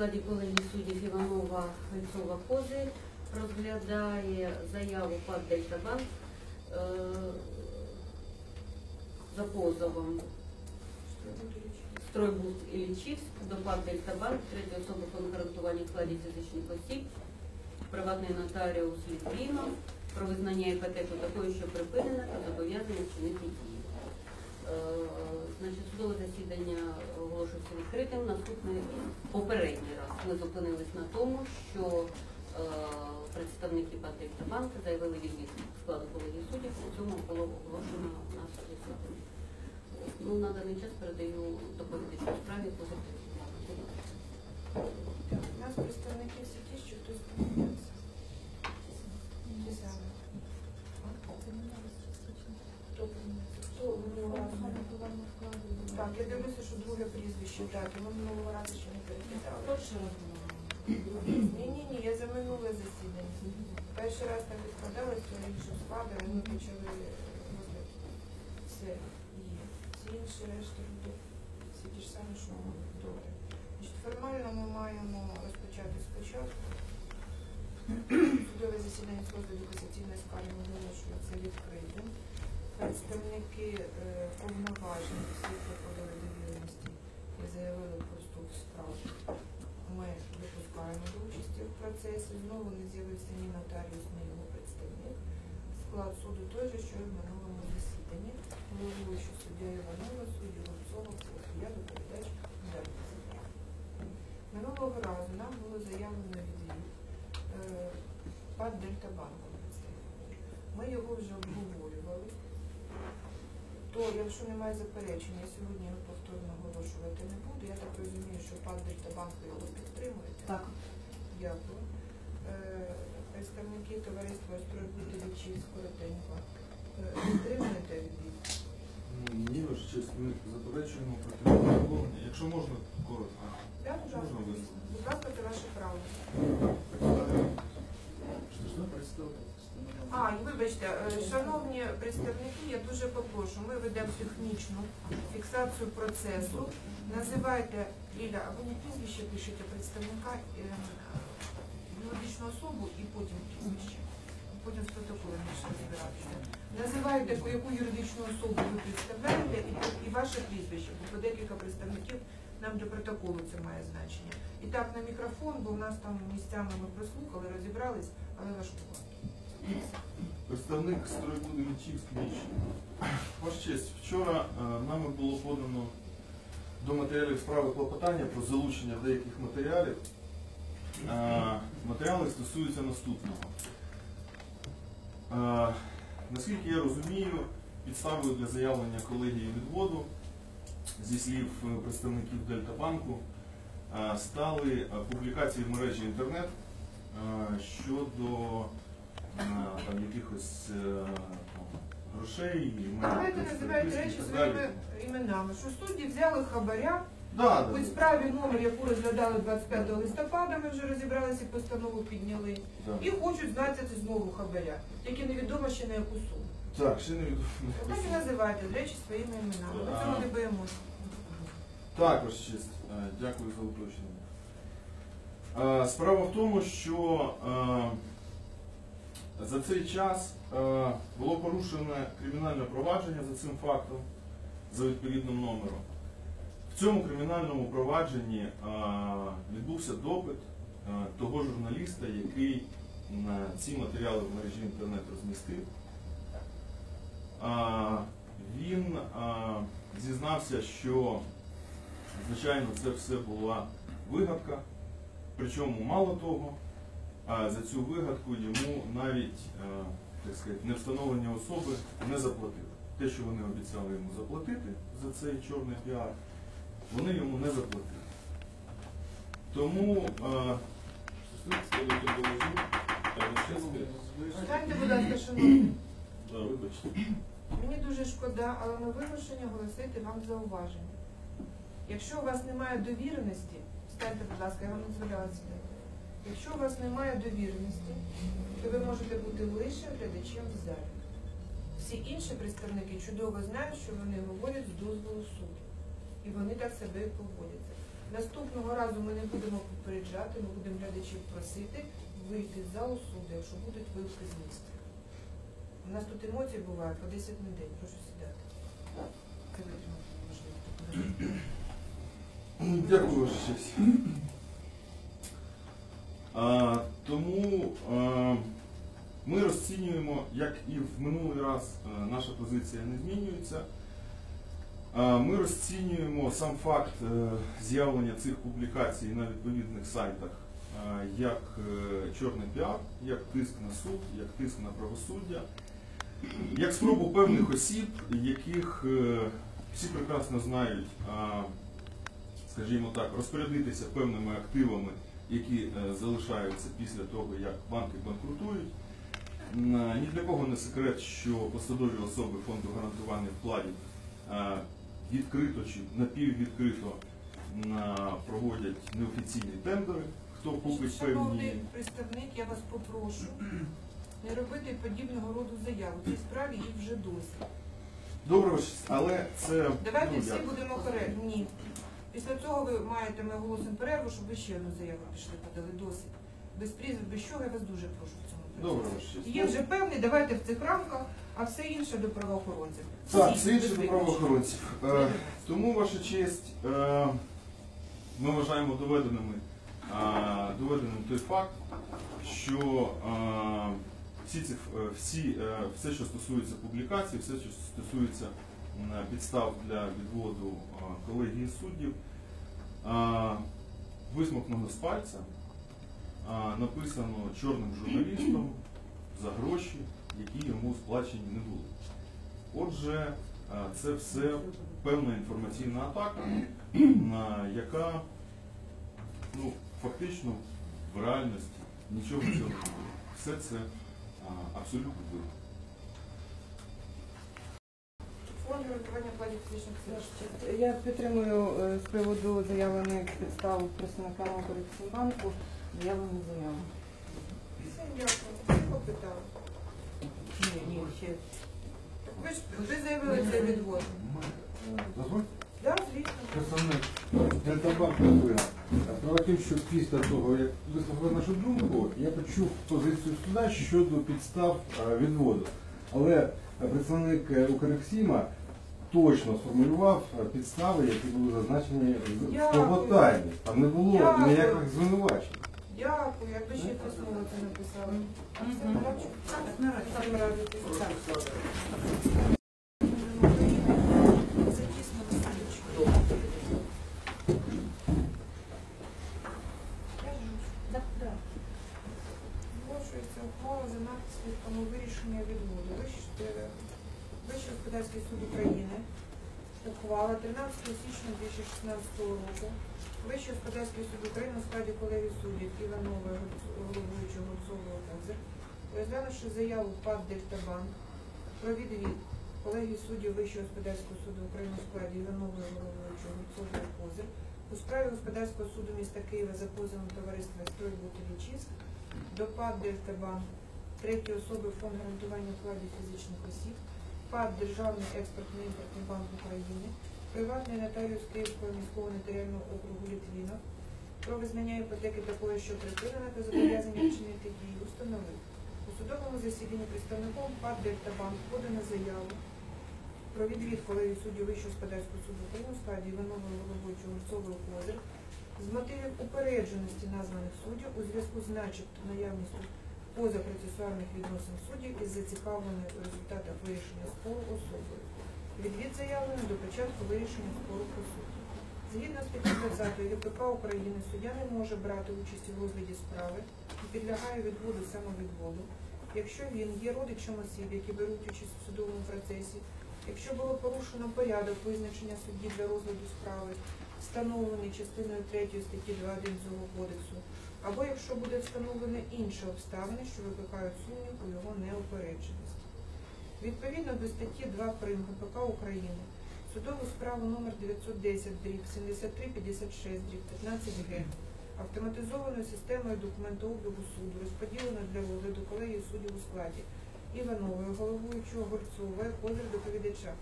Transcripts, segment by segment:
складі колегії суддів Іванова, Гальцова, Кози розглядає заяву ПАД Дельтабанк е, за позовом Стройбуд Іллічівськ до ПАД Дельтабанк, третьої особи по гарантуванні вкладів фізичних осіб, приватний нотаріус Літвінов про визнання іпотеки такою, що припинена та зобов'язання вчинити дії. Значить, судове засідання оголошується відкритим. Наступний попередній раз ми зупинились на тому, що е, представники ПАД Дельтабанк заявили відвід складу колегії суддів, у цьому було оголошено на суді. Ну, на даний час передаю доповідачу справі позитивну. У нас представники ті, що хтось самі. Хто помінявся? Хто минулого разу? Так, я дивлюся, що друге прізвище, так, і ми минулого разу ще не перекидали. Ні, ні, ні, я за минуле засідання. Перший раз там відкладалось, то інше склади, і ми почали розгляд. Все є. Всі інші решти люди, всі ті ж самі, що ми добре. Значить, формально ми маємо розпочати спочатку. Судове засідання з розгляду касаційної скарги оголошується відкритим. Представники е, повноважень всі, хто довіреності і заявили про вступ в справу, ми допускаємо до участі в процесі. Знову не з'явився ні нотаріус, ні його представник. Склад суду той же, що і в минулому засіданні. Головуючий суддя Іванова, судді Голцова, я доповідач далі. Минулого разу нам було заявлено відвід е, ПАД Дельтабанку. Ми його вже обговорювали. То, якщо немає заперечень, я сьогодні його повторно оголошувати не буду. Я так розумію, що ПАД Дельтабанк ви його підтримуєте. Так. Дякую. Е, Представники товариства стройбутовичів коротенько. Е, Підтримуєте відвід? Ні, ваш честь, ми заперечуємо проти. Якщо можна, коротко. Так, Можна висловити? Будь ласка, це ваше право. А, вибачте, е, шановні представники, я дуже попрошу, ми ведемо технічну фіксацію процесу. Називайте Ліля, або не прізвище пишете представника е, юридичну особу і потім прізвище. Потім з протоколом розбиратися. Називайте, яку- юридичну особу ви представляєте і ваше прізвище, бо по декілька представників нам до протоколу це має значення. І так на мікрофон, бо в нас там місцями ми прослухали, розібрались, але важкувато. Представник стройбуди Мічівський Міч. Ваш честь, вчора е, нами було подано до матеріалів справи клопотання про залучення деяких матеріалів. Е, Матеріали стосуються наступного. Е, Наскільки я розумію, підставою для заявлення колегії відводу зі слів представників Дельтабанку е, стали публікації в мережі інтернет щодо там якихось е, там, грошей, Давайте називайте речі своїми іменами. Що судді взяли хабаря Да, у да, справі номер, яку розглядали 25 листопада, ми вже розібралися, постанову підняли. да. І хочуть знати знову хабаря, тільки невідомо ще на яку суму. Так, ще не відомо. Так і називайте речі своїми іменами. Ми цього не боїмося. Так, ваш честь, Е, дякую за уточнення. Е, Справа в тому, що е, за цей час е, було порушене кримінальне провадження за цим фактом, за відповідним номером. В цьому кримінальному провадженні відбувся допит того журналіста, який ці матеріали в мережі інтернет розмістив. Він зізнався, що звичайно це все була вигадка. Причому мало того, а, за цю вигадку йому навіть а, так сказати, невстановлені особи не заплатили. Те, що вони обіцяли йому заплатити за цей чорний піар, вони йому не заплатили. Тому Знаєте, будь ласка, шановні, мені дуже шкода, але ми вимушені оголосити вам зауваження. Якщо у вас немає довіреності, станьте, будь ласка, я вам дозволяла сідати. Якщо у вас немає довіреності, то ви можете бути лише глядачем в залі. всі інші представники чудово знають, що вони говорять з дозволу суду. І вони так себе поводяться. Наступного разу ми не будемо попереджати, ми будемо глядачів просити вийти з залу суду, якщо будуть вилки з міста. У нас тут емоції бувають по 10 на день. Прошу сідати. Дякую. А, тому ми розцінюємо, як і в минулий раз, наша позиція не змінюється. Ми розцінюємо сам факт е, з'явлення цих публікацій на відповідних сайтах як е, чорний піар, як тиск на суд, як тиск на правосуддя, як спробу певних осіб, яких е, всі прекрасно знають. Скажімо так, розпорядитися певними активами, які е, залишаються після того, як банки банкрутують. Ні для кого не секрет, що посадові особи фонду гарантування вкладів е, відкрито чи напіввідкрито проводять неофіційні тендери, хто купить Шановний певні. представник, я вас попрошу не робити подібного роду заяв. У цій справі їх вже досить. Добре, але це Давайте ну, всі як? будемо коректні. Після цього ви маєте ми оголосимо перерву, щоб ви ще одну заяву пішли подали досить. Без прізвищ, без чого, я вас дуже прошу в цьому Добре. Є вже певний, давайте в цих рамках, а все інше до правоохоронців. Так, Всі, це інше до правоохоронців. Е, Тому, ваша честь, е, ми вважаємо доведеними, е, доведеним той факт, що е, всі ці, всі, е, все, що стосується публікацій, все, що стосується підстав для відводу колегії суддів, висмокнено з пальця, написано чорним журналістом за гроші, які йому сплачені не були. Отже, це все певна інформаційна атака, яка ну, фактично в реальності нічого цього не буде. Все це абсолютно вибір. Фонд гарантування платів фізичних осіб. Я підтримую е, з приводу заявлених підстав представника Укрексімбанку заявлену заяву. Все, дякую. Попитали. Ні, ні, ще Так ви ж ви заявили цей відвод. Дозвольте, Так, звісно. представник Дельтабанк. Справа в що після того, як вислухали нашу думку, я почув позицію суда щодо підстав е, відводу. Але е, представник Укрексіма точно сформулював е, підстави, які були зазначені в Дякую. клопотанні. Там не було Дякую. ніяких звинувачень. Дякую, якби ще письмово це написали. Мгм. Так, наразі. Всім радитись. Так. Це дійсно насильчик. Я ж Так, так. Оголошується ухвала за наслідками вирішення відводу. Вищ- е, Вищий господарський суд України. Ухвала 13 січня 2016 року. Вищий господарський суд України у складі колегії суддів Іванової головуючого Гольцового Тазер, розглянувши заяву ПАД Дельтабанк про відвід колегії суддів Вищого господарського суду України у складі Іванової головуючого Гольцового Козир у справі господарського суду міста Києва за позовом товариства «Стройбут Вітчизн» до ПАД Дельтабанк, третьої особи фонд гарантування вкладів фізичних осіб, ПАД Державний експортний імпортний банк України, приватний нотаріус Київського міського нотаріального округу Літвіна про визнання іпотеки такої, що припинена та зобов'язання вчинити дії, установив. У судовому засіданні представником ПАД Дельтабанк подано заяву про відвід колегії суддів Вищого господарського суду України у складі Іванової головуючого Гульцової Козир з мотивів упередженості названих суддів у зв'язку з начебто наявністю позапроцесуальних відносин суддів із зацікавленою у результатах вирішення спору особою. Відвід заявлено до початку вирішення спору по суду. Згідно статті 20 ВПК України суддя не може брати участь у розгляді справи і підлягає відводу самовідводу, якщо він є родичем осіб, які беруть участь у судовому процесі, якщо було порушено порядок визначення судді для розгляду справи, встановлений частиною 3 статті 2.1 цього кодексу, або якщо буде встановлено інші обставини, що викликають сумнів у його неупередженості. Відповідно до статті 2 прим. ГПК України судову справу номер 910 дріб 7356 дріб 15 г автоматизованою системою документообігу суду розподілено для розгляду колегії суддів у складі Івановою, головуючого Горцової, козир доповідача.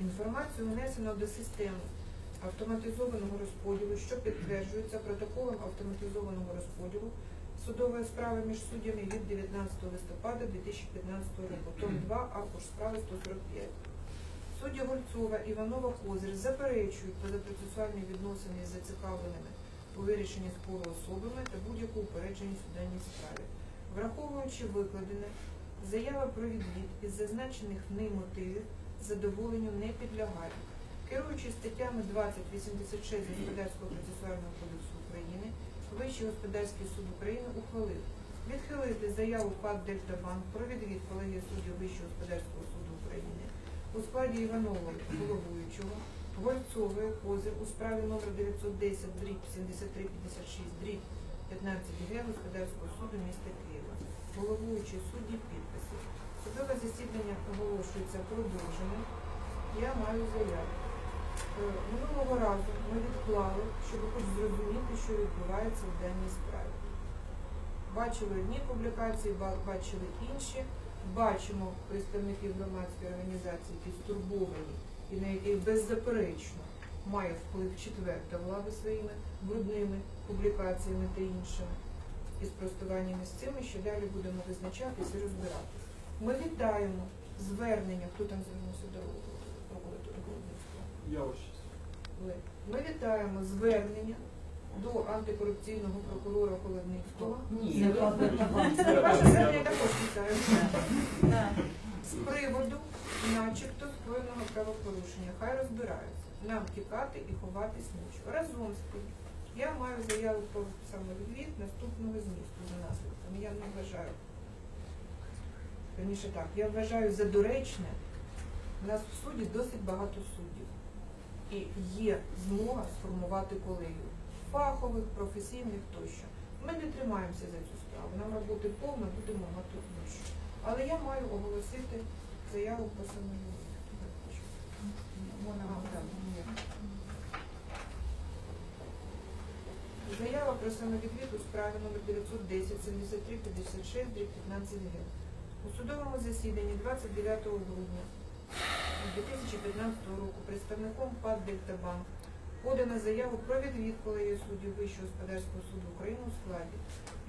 Інформацію внесено до системи автоматизованого розподілу, що підтверджується протоколом автоматизованого розподілу судової справи між суддями від 19 листопада 2015 року. Том 2, аркуш справи 145. Суддя Гольцова, Іванова, Козир заперечують позапроцесуальні відносини з зацікавленими у вирішенні спору особами та будь-яку упередженість у даній справі. Враховуючи викладене, заява про відвід із зазначених в ній мотивів задоволенню не підлягає. Керуючись статтями 2086 Господарського процесуального кодексу України, Вищий господарський суд України ухвалив відхилити заяву ПАД «Дельтабанк» про відвід колегії суддів Вищого господарського суду України у складі Іванова головуючого, Гольцової Козир у справі номер 910 дріб 7356 дріб 15 г Господарського суду міста Києва. Головуючий судді підписи. Судове засідання оголошується продовженим. Я маю заяву. Е, Минулого разу ми відклали, щоб хоч зрозуміти, що відбувається в даній справі. Бачили одні публікації, бачили інші. Бачимо представників громадської організації, які стурбовані і на яких беззаперечно має вплив четверта влада своїми брудними публікаціями та іншими і спростуваннями з цими, що далі будемо визначатись і розбиратись. Ми вітаємо звернення, хто там звернувся до Голубівського. Я ось Ми вітаємо звернення до антикорупційного прокурора Холодницького. Ні, Ваше звернення також вітаю. З приводу начебто скоєного правопорушення. Хай розбираються. Нам тікати і ховатись нічого. Разом з тим, я маю заяву про самовідвід наступного змісту за наслідками. Я не вважаю. Верніше так, я вважаю за доречне. У нас в суді досить багато суддів. І є змога сформувати колегію фахових, професійних тощо. Ми не тримаємося за цю справу. Нам роботи повно, будемо будь-що. Але я маю оголосити заяву про самовідвід. Заява про самовідвід у справі номер 910 73 56 15 г. У судовому засіданні 29 грудня 2015 року представником ПАД «Дельтабанк» подана заяву про відвід колегії суддів Вищого господарського суду України у складі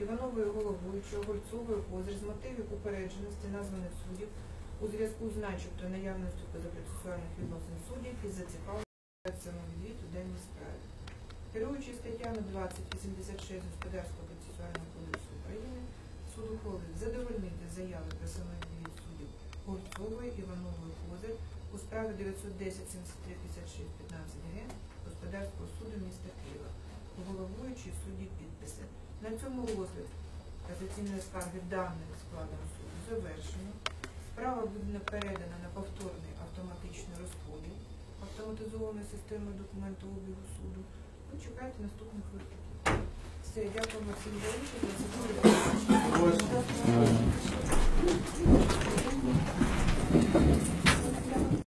Іванової головуючого, Гольцової Козир з мотивів упередженості названих суддів у зв'язку з начебто наявністю позапроцесуальних відносин суддів і зацікавленості самовідвід у даній справі. Керуючись статтями 2086 Господарського процесуального кодексу України, суд ухвалив задовольнити заяви про самовідвід суддів Гольцової, Іванової Козир у справі 910 73 56 15 г Господарського суду міста Києва, головуючий судді підписи. На цьому розгляд касаційної скарги даної складом суду завершено. Справа буде передана на повторний автоматичний розподіл автоматизованої системи документообігу суду. Ви чекайте наступних викликів. Все, дякуємо всім за участь.